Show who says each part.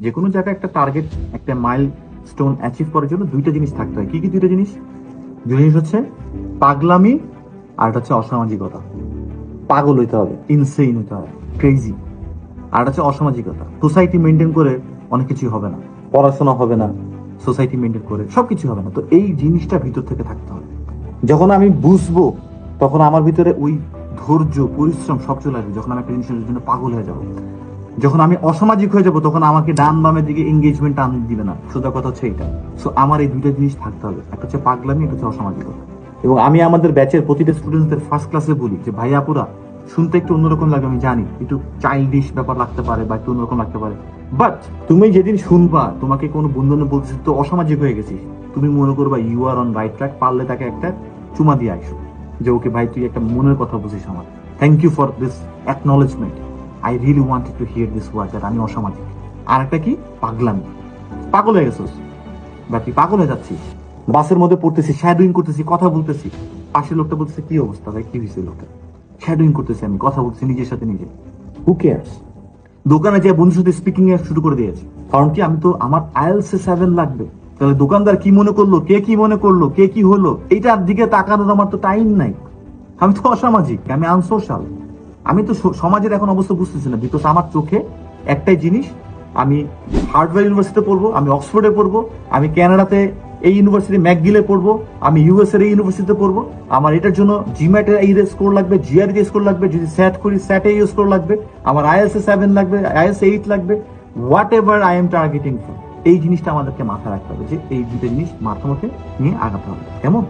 Speaker 1: যে কোনো জায়গায় একটা টার্গেট একটা মাইল স্টোন অ্যাচিভ করার জন্য দুইটা জিনিস থাকতে হয়। কি কি দুইটা জিনিস? দুই জিনিস হচ্ছে পাগলামি আর হচ্ছে অসামাজিকতা। পাগল হইতে হবে ইনসেইন হইতে হবে ক্রেজি আর হচ্ছে অসামাজিকতা। সোসাইটি মেনটেন করে অনেক কিছু হবে না। পড়াশোনা হবে না সোসাইটি মেনটেন করে সবকিছু হবে না। তো এই জিনিসটা ভিতর থেকে থাকতে হবে। যখন আমি বুঝব, তখন আমার ভিতরে ওই ধৈর্য, পরিশ্রম সব চলে আসবে। যখন আমি একটা জিনিসের জন্য পাগল হয়ে যাব। যখন আমি অসামাজিক হয়ে যাব, তখন আমাকে ডান বামের দিকে এঙ্গেজমেন্ট টান দিবে না। সোজা কথা হচ্ছে এইটা। সো আমার এই দুইটা জিনিস থাকতে হবে। একটা হচ্ছে পাগলামি, একটা হচ্ছে অসামাজিকতা। এবং আমি আমাদের ব্যাচের প্রতিটা স্টুডেন্টদের ফার্স্ট ক্লাসে বলি যে, ভাইয়া পুরা শুনতে একটু অন্যরকম লাগে, আমি জানি। একটু চাইল্ডিশ ব্যাপার লাগতে পারে বা একটু অন্যরকম লাগতে পারে। বাট তুমি যেদিন শুনবা, তোমাকে কোনো বন্ধু বান্ধব বলতেছে তো অসামাজিক হয়ে গেছিস। তুমি মনে করবা you are on right track পারলে তাকে একটা চুমা দিয়ে আসো যে, ওকে, ভাই, তুই একটা মনের কথা বুঝিস আমার। Thank you for this acknowledgement I really wanted to hear this word that আমি অসামাজিক। আর একটা কি? পাগলামি। পাগল হয়ে গেছিস। বা তুই পাগল হয়ে যাচ্ছিস। বাসের মধ্যে পড়তেছি শ্যাডুইং করতেছি কথা বলতেছি পাশের লোকটা বলতেছে, কি অবস্থা ভাই? কি হয়েছে লোকটা? শ্যাডুইং করতেছি আমি, কথা বলতেছি নিজের সাথে নিজে। হু কেয়ার্স দোকানে যে বন্ধুর সাথে স্পিকিং শুরু করে দিয়েছে। কারণ কি, আমি তো, আমার আইএলস সেভেন লাগবে। তাহলে দোকানদার কি মনে করল? কে কি মনে করল? কে কি হলো? এইটার দিকে তাকানোর আমার তো টাইম নাই। আমি তো অসামাজিক, আমি আনসোশাল আমি তো সমাজের এখন অবস্থা বুঝতেছি না বিকজ আমার চোখে একটাই জিনিস, আমি হার্ডওয়্যার ইউনিভার্সিটিতে পড়ব, আমি অক্সফোর্ডে পড়ব, আমি কানাডাতে এই ইউনিভার্সিটি ম্যাকগিলে পড়ব, আমি ইউএস এর এই ইউনিভার্সিটিতে পড়ব। আমার এটার জন্য জিম্যাটের এই স্কোর লাগবে জিআর স্কোর লাগবে, যদি স্যাট করি স্যাটে এই স্কোর লাগবে, আমার আইএলস এ সেভেন লাগবে আইএলস এইট লাগবে whatever I am targeting for এই জিনিসটা আমাদেরকে মাথায় রাখতে হবে যে এই দুটো জিনিস মাথা মধ্যে নিয়ে আগাতে হবে। কেমন?